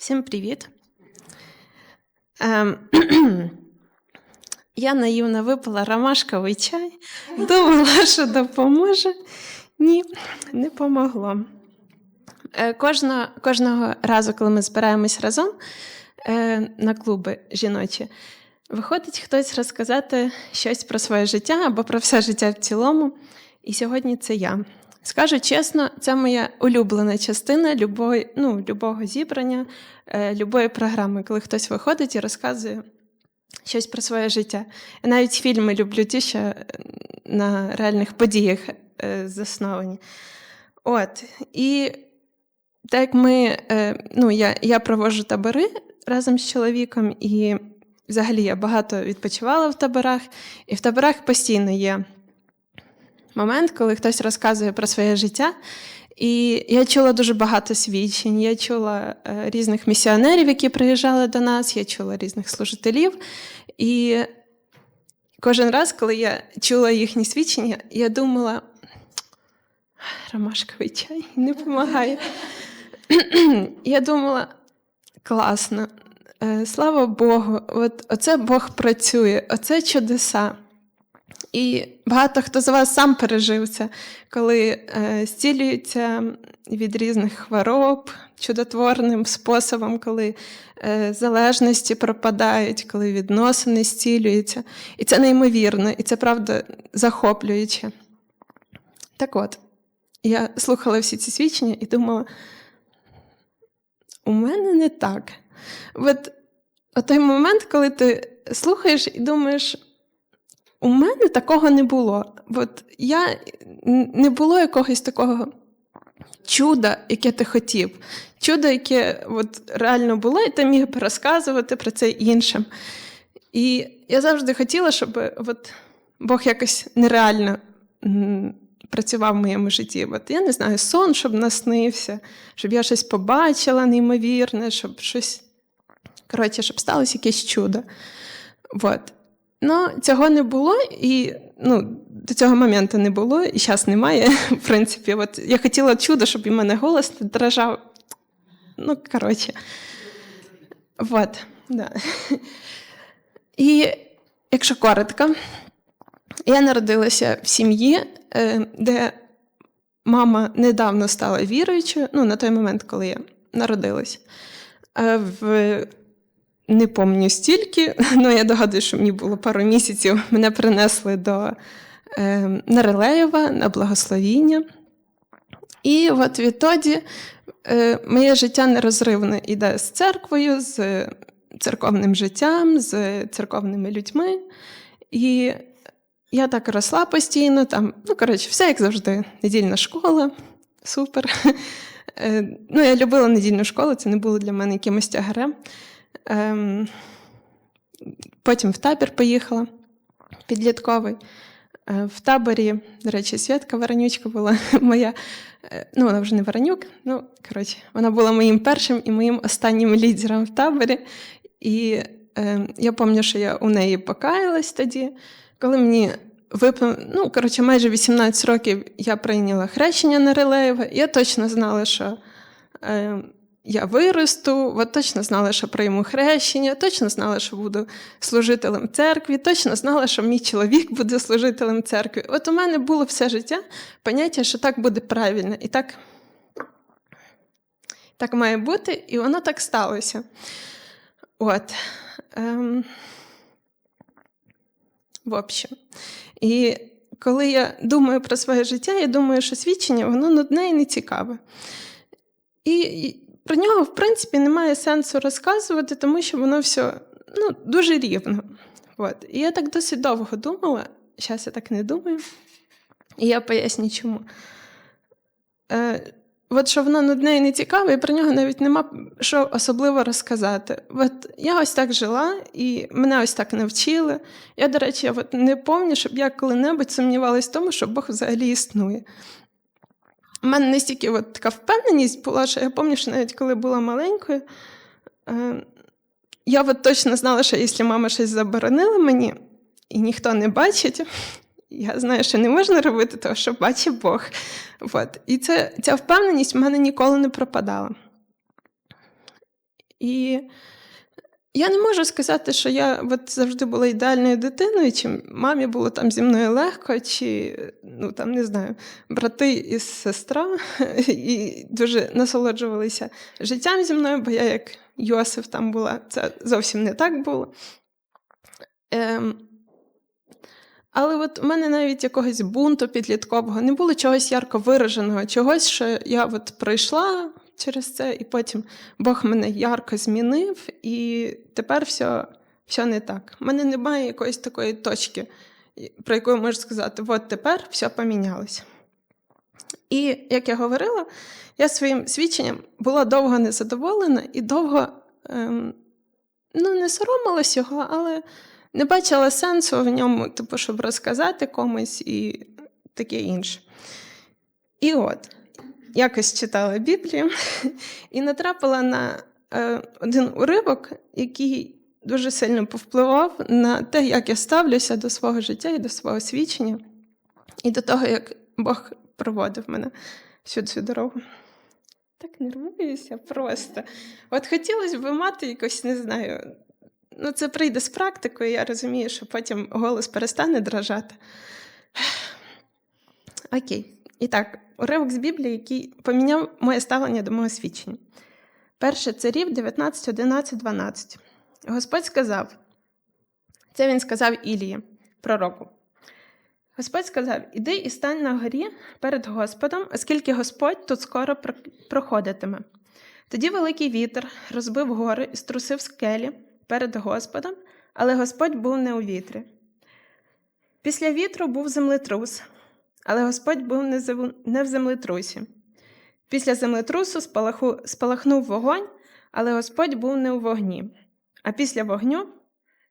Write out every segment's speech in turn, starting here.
Всім привіт. Ем, я наївно випила ромашковий чай, думала, що допоможе. Ні, не помогло. Е, кожного, кожного разу, коли ми збираємось разом е, на клуби жіночі, виходить хтось розказати щось про своє життя або про все життя в цілому. І сьогодні це я. Скажу чесно, це моя улюблена частина любої, ну, любого зібрання, е, любої програми, коли хтось виходить і розказує щось про своє життя. Я навіть фільми люблю ті, що е, на реальних подіях е, засновані. От. І так ми, е, ну, я, я проводжу табори разом з чоловіком, і взагалі я багато відпочивала в таборах, і в таборах постійно є момент, коли хтось розказує про своє життя. І я чула дуже багато свідчень. Я чула е, різних місіонерів, які приїжджали до нас, я чула різних служителів. І кожен раз, коли я чула їхні свідчення, я думала, ромашковий чай не допомагає. я думала, класно, е, слава Богу, от оце Бог працює, оце чудеса. І багато хто з вас сам пережив це, коли е, зцілюються від різних хвороб чудотворним способом, коли е, залежності пропадають, коли відносини зцілюються. І це неймовірно, і це правда захоплююче. Так от, я слухала всі ці свідчення і думала, у мене не так. От, от той момент, коли ти слухаєш і думаєш. У мене такого не було. От я не було якогось такого чуда, яке ти хотів. Чудо, яке от реально було, і ти міг би розказувати про це іншим. І я завжди хотіла, щоб от Бог якось нереально працював в моєму житті. От Я не знаю, сон, щоб наснився, щоб я щось побачила неймовірне, щоб щось. Коротше, щоб сталося якесь чудо. От. Ну, цього не було, і ну, до цього моменту не було, і зараз немає. В принципі, от я хотіла чудо, щоб і мене голос не дрожав. Ну, коротше. Вот, да. І якщо коротко, я народилася в сім'ї, е, де мама недавно стала віруючою, ну, на той момент, коли я народилась. Е, в не пам'ятаю стільки, але я догадую, що мені було пару місяців. Мене принесли до е, Нарелеєва на благословіння. І от відтоді е, моє життя нерозривно йде з церквою, з церковним життям, з церковними людьми. І я так росла постійно, там, ну, коротше, все як завжди, недільна школа, супер. Е, ну, Я любила недільну школу, це не було для мене якимось тягарем. Ем, Потім в табір поїхала підлітковий. Е, в таборі, до речі, Святка Воронючка була моя. Е, ну, вона вже не Воронюк, ну, коротше, вона була моїм першим і моїм останнім лідером в таборі. І е, я пам'ятаю, що я у неї покаялась тоді, коли мені випав, ну, коротше, майже 18 років я прийняла хрещення на Релеєва. Я точно знала, що. Е, я виросту, от точно знала, що прийму хрещення, точно знала, що буду служителем церкві, точно знала, що мій чоловік буде служителем церкви. От у мене було все життя поняття, що так буде правильно. І так так має бути, і воно так сталося. От. Ем, В общем. І коли я думаю про своє життя, я думаю, що свідчення воно нудне і не цікаве. І про нього, в принципі, немає сенсу розказувати, тому що воно все ну, дуже рівно. От. І я так досить довго думала, зараз я так не думаю, і я поясню чому. Е, От що воно нудне і не цікаве, і про нього навіть нема що особливо розказати. От я ось так жила, і мене ось так навчили. Я, до речі, от не пам'ятаю, щоб я коли-небудь сумнівалась в тому, що Бог взагалі існує. У мене настільки от така впевненість була, що я пам'ятаю, що навіть коли була маленькою, е, я от точно знала, що якщо мама щось заборонила мені і ніхто не бачить, я знаю, що не можна робити того, що бачить Бог. От. І це, ця впевненість в мене ніколи не пропадала. І я не можу сказати, що я от завжди була ідеальною дитиною, чи мамі було там зі мною легко, чи ну там не знаю, брати і сестра і дуже насолоджувалися життям зі мною, бо я як Йосиф там була. Це зовсім не так було. Ем, але от у мене навіть якогось бунту підліткового не було чогось ярко вираженого, чогось, що я от пройшла через це, і потім Бог мене ярко змінив, і тепер все все не так. У мене немає якоїсь такої точки, про яку я можу сказати, от тепер все помінялося. І як я говорила, я своїм свідченням була довго незадоволена і довго ем, ну, не соромилась його, але не бачила сенсу в ньому, типу, щоб розказати комусь і таке інше. І от, якось читала Біблію і натрапила на е, один уривок, який дуже сильно повпливав на те, як я ставлюся до свого життя і до свого свідчення, і до того, як Бог проводив мене всю цю дорогу. Так нервуюся просто. От хотілося б мати якось, не знаю, ну це прийде з практикою, я розумію, що потім голос перестане дрожати. Окей. І так, уривок з Біблії, який поміняв моє ставлення до мого свідчення. Перше царів 19, 11, 12. Господь сказав: це він сказав Ілії, пророку. Господь сказав: Іди і стань на горі перед Господом, оскільки Господь тут скоро проходитиме. Тоді великий вітер розбив гори і струсив скелі перед Господом, але Господь був не у вітрі. Після вітру був землетрус, але Господь був не в землетрусі. Після землетрусу спалахнув вогонь, але Господь був не у вогні, а після вогню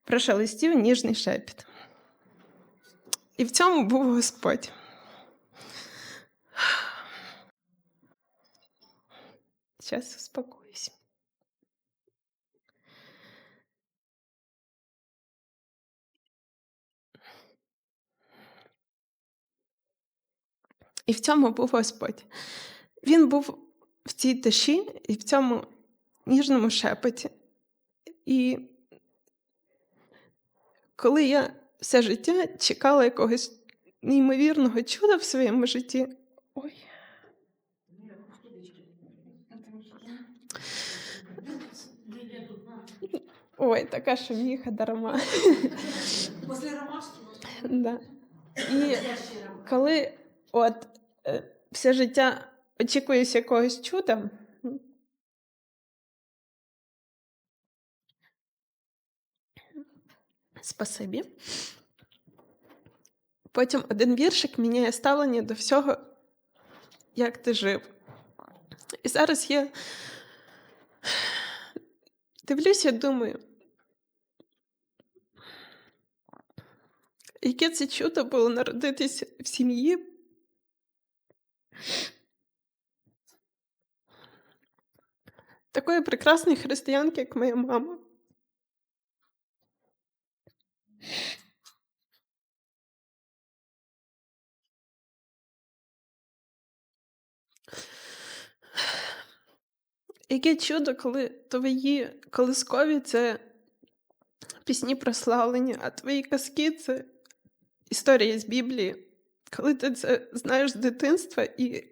прошелестів ніжний шепіт. І в цьому був Господь. Зараз успокоюсь. І в цьому був Господь. Він був в цій тиші і в цьому ніжному шепоті. І коли я все життя чекала якогось неймовірного чуда в своєму житті. Ой. Ой, така шуміха дарма. Після ромашки. Да. І коли от все життя очікуєш якогось чуда. Спасибі. Потім один віршик міняє ставлення до всього, як ти жив. І зараз я дивлюся, думаю, яке це чудо було народитися в сім'ї. Такої прекрасної християнки, як моя мама. Яке чудо, коли твої колискові це пісні прославлення, а твої казки це історії з Біблії. Коли ти це знаєш з дитинства і.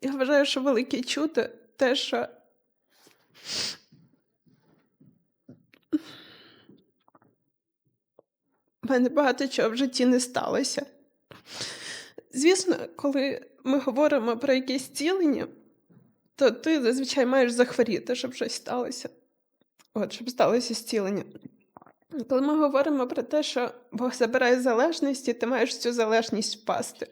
Я вважаю, що велике чудо те, що в мене багато чого в житті не сталося. Звісно, коли ми говоримо про якесь цілення, то ти зазвичай маєш захворіти, щоб щось сталося. От, щоб сталося зцілення. Коли ми говоримо про те, що Бог забирає залежність, і ти маєш цю залежність впасти.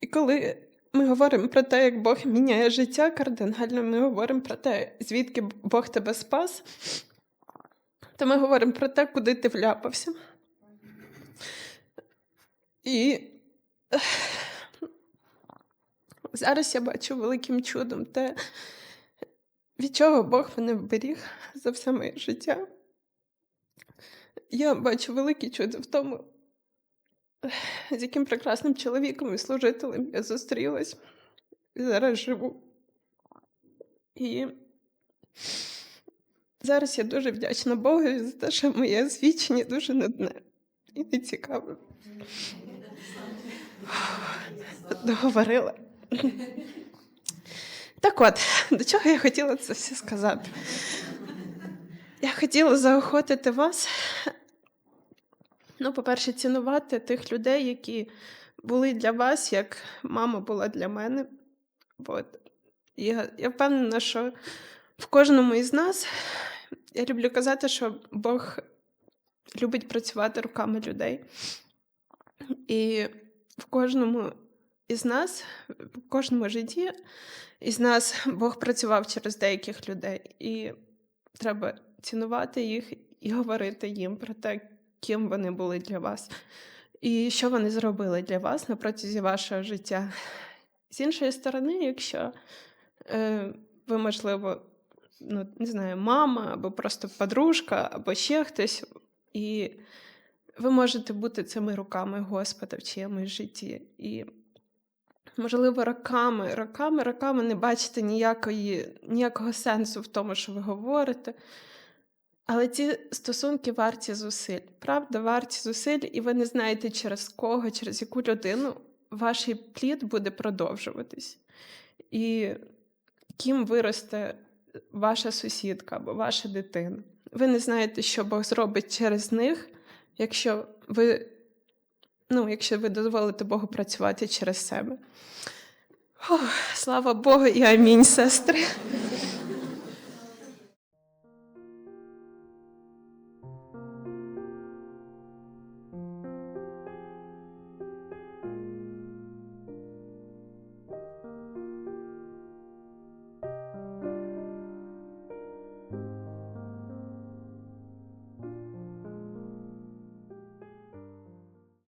І коли ми говоримо про те, як Бог міняє життя кардинально, ми говоримо про те, звідки Бог тебе спас, то ми говоримо про те, куди ти вляпався. І зараз я бачу великим чудом те, від чого Бог мене вберіг за все моє життя. Я бачу велике чудо в тому, з яким прекрасним чоловіком і служителем я зустрілась. І зараз живу. І зараз я дуже вдячна Богу за те, що моє свідчення дуже нудне і нецікаве. Договорила. Так от, до чого я хотіла це все сказати? Я хотіла заохотити вас. Ну, по-перше, цінувати тих людей, які були для вас, як мама була для мене. От. Я, я впевнена, що в кожному із нас я люблю казати, що Бог любить працювати руками людей. І в кожному із нас, в кожному житті із нас Бог працював через деяких людей. І треба цінувати їх і говорити їм про те, ким вони були для вас, і що вони зробили для вас на протязі вашого життя. З іншої сторони, якщо е, ви, можливо, ну, не знаю, мама, або просто подружка, або ще хтось, і ви можете бути цими руками Господа в чиємусь житті. І, можливо, роками, роками, роками не бачите ніякої, ніякого сенсу в тому, що ви говорите. Але ці стосунки варті зусиль. Правда, варті зусиль, і ви не знаєте, через кого, через яку людину ваш плід буде продовжуватись. І ким виросте ваша сусідка або ваша дитина. Ви не знаєте, що Бог зробить через них, якщо ви, ну, якщо ви дозволите Богу працювати через себе. Ох, слава Богу і амінь, сестри.